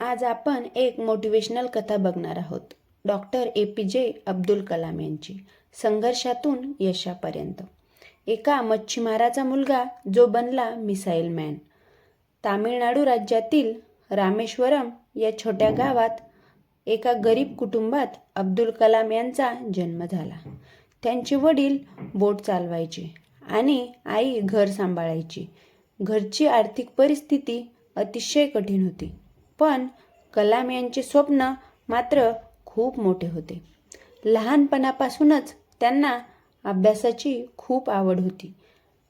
आज आपण एक मोटिवेशनल कथा बघणार आहोत. डॉक्टर ए पी जे अब्दुल कलाम यांची. संघर्षातून यशापर्यंत. एका मच्छीमाराचा मुलगा जो बनला मिसाईल मॅन. तामिळनाडू राज्यातील रामेश्वरम या छोट्या गावात एका गरीब कुटुंबात अब्दुल कलाम यांचा जन्म झाला. त्यांचे वडील बोट चालवायचे आणि आई घर सांभाळायची. घरची आर्थिक परिस्थिती अतिशय कठीण होती. पण कलाम यांचे स्वप्न मात्र खूप मोठे होते. लहानपणापासूनच त्यांना अभ्यासाची खूप आवड होती.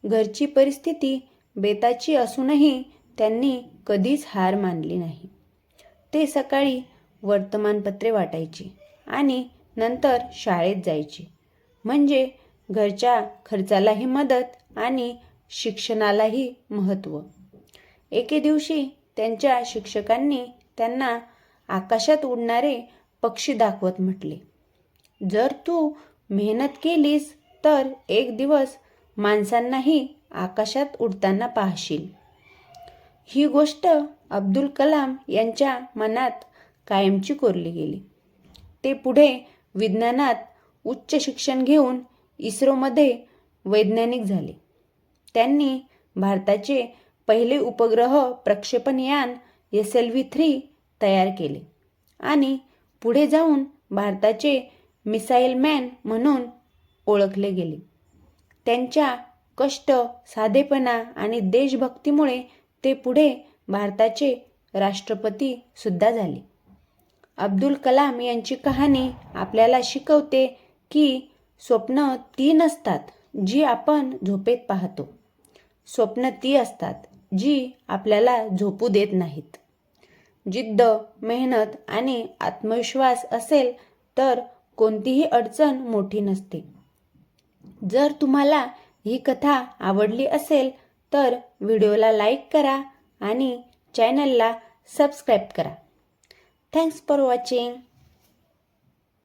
घरची परिस्थिती बेताची असूनही त्यांनी कधीच हार मानली नाही. ते सकाळी वर्तमानपत्रे वाटायची आणि नंतर शाळेत जायची. म्हणजे घरच्या खर्चालाही मदत आणि शिक्षणालाही महत्त्व. एके दिवशी त्यांच्या शिक्षकांनी त्यांना आकाशात उडणारे पक्षी दाखवत म्हटले. जर तू मेहनत केलीस तर एक दिवस माणसांनाही आकाशात उडताना पाहशील. ही गोष्ट अब्दुल कलाम यांच्या मनात कायमची कोरली गेली. ते पुढे विज्ञानात उच्च शिक्षण घेऊन इस्रोमध्ये वैज्ञानिक झाले. त्यांनी भारताचे पहिले उपग्रह प्रक्षेपण यान एस एल व्ही थ्री तयार केले. आणि पुढे जाऊन भारताचे मिसाईल मॅन म्हणून ओळखले गेले. त्यांच्या कष्ट साधेपणा आणि देशभक्तीमुळे ते पुढे भारताचे राष्ट्रपती सुद्धा झाले. अब्दुल कलाम यांची कहाणी आपल्याला शिकवते की स्वप्न ती नसतात जी आपण झोपेत पाहतो. स्वप्न ती असतात. जी आपल्याला झोपू देत नाहीत. जिद्द मेहनत आणि आत्मविश्वास असेल तर कोणतीही अडचण मोठी नसते. जर तुम्हाला ही कथा आवडली असेल तर व्हिडिओला लाईक करा आणि चॅनलला सबस्क्राईब करा. Thanks for watching.